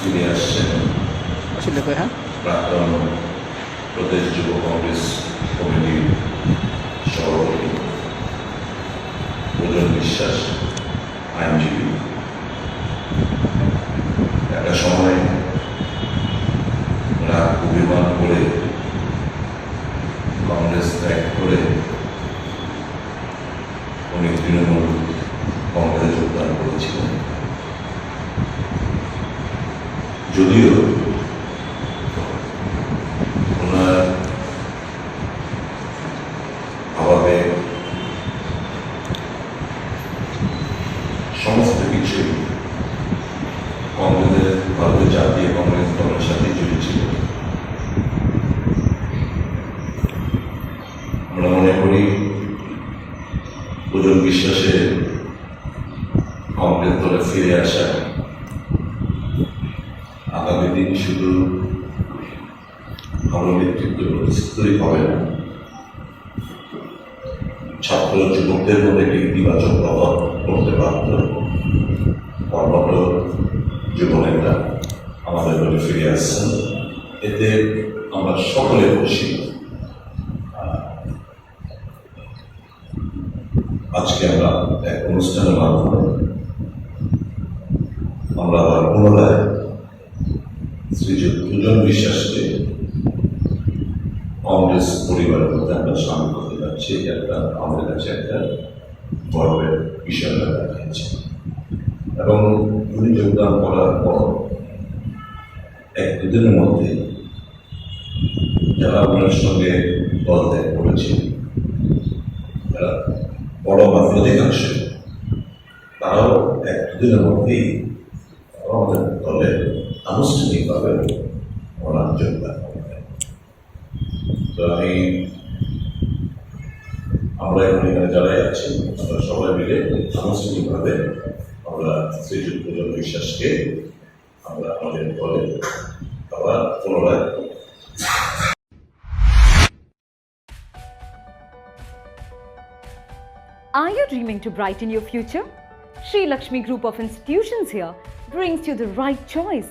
ফিরে আসছেন হ্যাঁ প্রাক্তন প্রদেশ যুব কংগ্রেস কমিটির সভাপতি প্রজন বিশ্বাস আইনজীবী একটা সময় ওরা অভিমান করে কংগ্রেস ত্যাগ করে উনি তৃণমূল কংগ্রেসে যোগদান করেছিলেন যদিও ওনার অভাবে সমস্ত কিছু কংগ্রেসের ভারতীয় জাতীয় কংগ্রেস দলের সাথে জড়িত ছিল। আমরা মনে করি ওজন বিশ্বাসের কংগ্রেস দলে ফিরে আসা ভালো নেতৃত্ব প্রতিষ্ঠিতই হবে না। ছাত্র যুবকদের মধ্যে একটি ইতিবাচক প্রভাব পড়তে পারত কর্মঠ যুবনেতা আমাদের দলে ফিরে আসছেন। এতে আমরা সকলে খুশি। আজকে আমরা এক অনুষ্ঠানের মাধ্যমে আমরা আবার পুনরায় দুজন বিশ্বাসকে কংগ্রেস পরিবারের মধ্যে আমরা সামিল করতে পারছি একটা আমাদের কাছে একটা গর্বের বিষয় দাঁড়িয়েছে। এবং উনি যোগদান করার পর এক দুদিনের মধ্যে যারা ওনার সঙ্গে দল ত্যাগ করেছে, যারা বড় বা অধিকাংশ, তারাও এক দুদিনের মধ্যেই আমাদের দলে আনুষ্ঠানিকভাবে ওনার যোগদান তো আমি আমরা এখানে যারাই আছি আমরা সবাই মিলে আনুষ্ঠানিকভাবে আমরা শ্রীযুক্ত বিশ্বাসকে আমরা আমাদের দলে আবার পুনরায় Are you dreaming to brighten your future? Sri Lakshmi Group of Institutions here brings you the right choice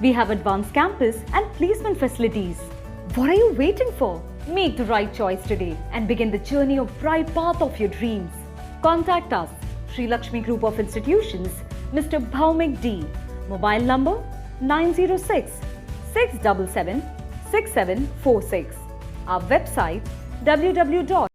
We have advanced campus and placement facilities. What are you waiting for? Make the right choice today and begin the journey of bright path of your dreams. Contact us, Sri Lakshmi Group of Institutions, Mr. Bhaumik D. Mobile number 906 677 6746. Our website www